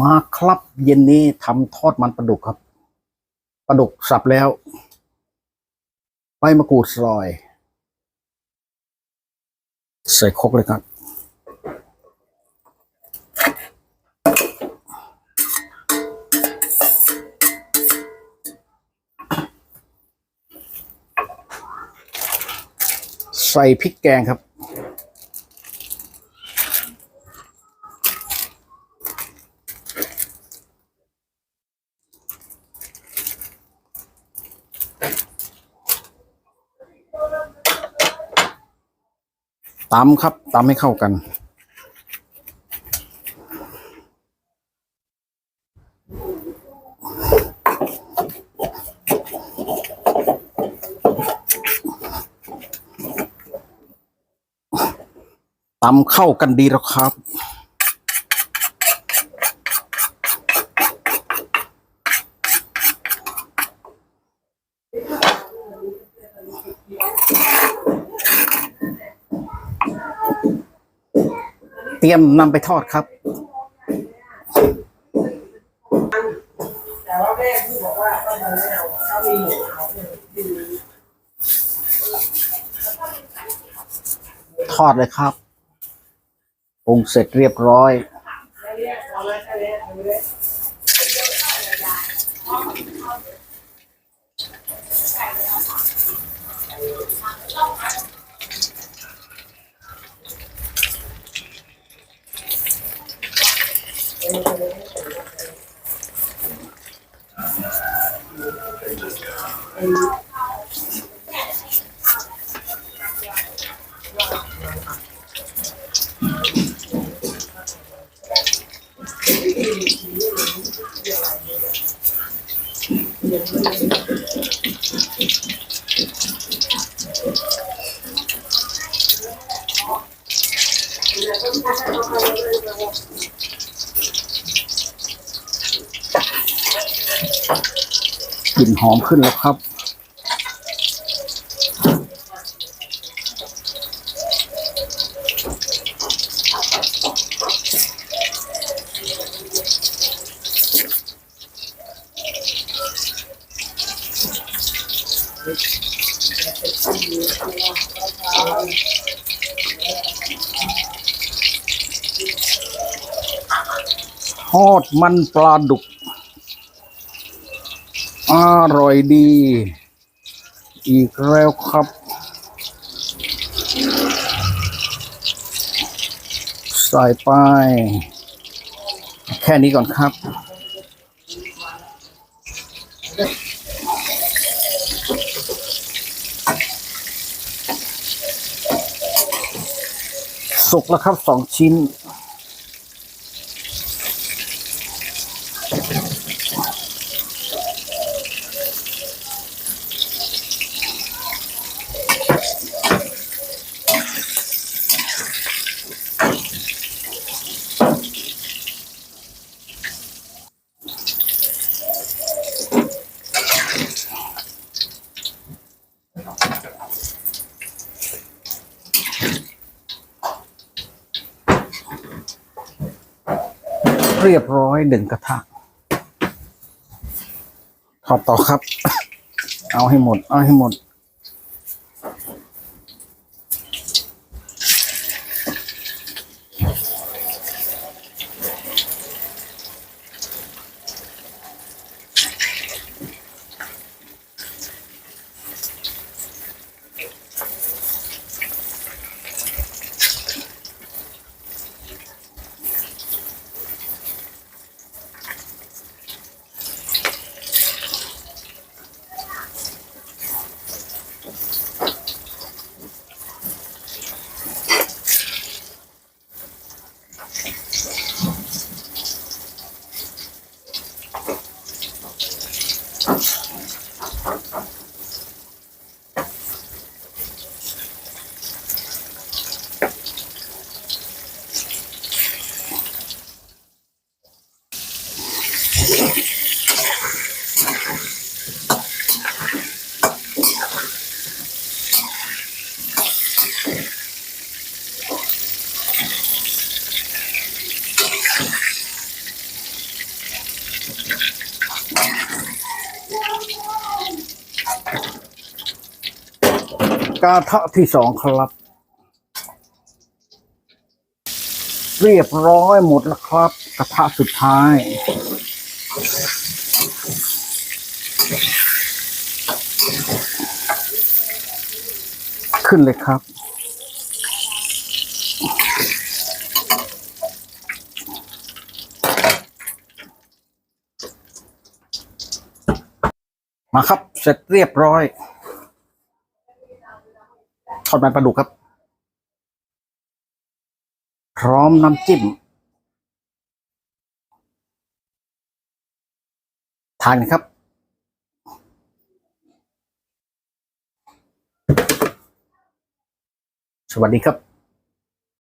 มาครับเย็นนี้ทำทอดมันปลาดุกครับปลาดุกสับแล้วใบมะกรูดซอย ใส่ครกเลยครับ ใส่พริกแกงครับ ตำครับตำให้เข้ากัน ตำเข้ากันดีแล้วครับ รียมนำไปทอดครับแต่ว่าแม่พี่บอกว่าต้องเอาไม่เอาถ้ามีหมูเอาทอดเลยครับปรุงเสร็จเรียบร้อย Gracias. กลิ่นหอมขึ้นแล้วครับ ทอดมันปลาดุก อร่อยดี อีกแล้วครับ ใส่ไป แค่นี้ก่อนครับ สุกแล้วครับสองชิ้น เรียบร้อยหนึ่งกระทะทอดต่อครับ เอาให้หมด เอาให้หมด ระทะที่สองครับ เรียบร้อยหมดแล้วครับ กระทะสุดท้าย ขึ้นเลยครับมาครับ เสร็จเรียบร้อย ทอดมันปลาดุกครับ พร้อมน้ำจิ้ม ทานกันครับสวัสดีครับ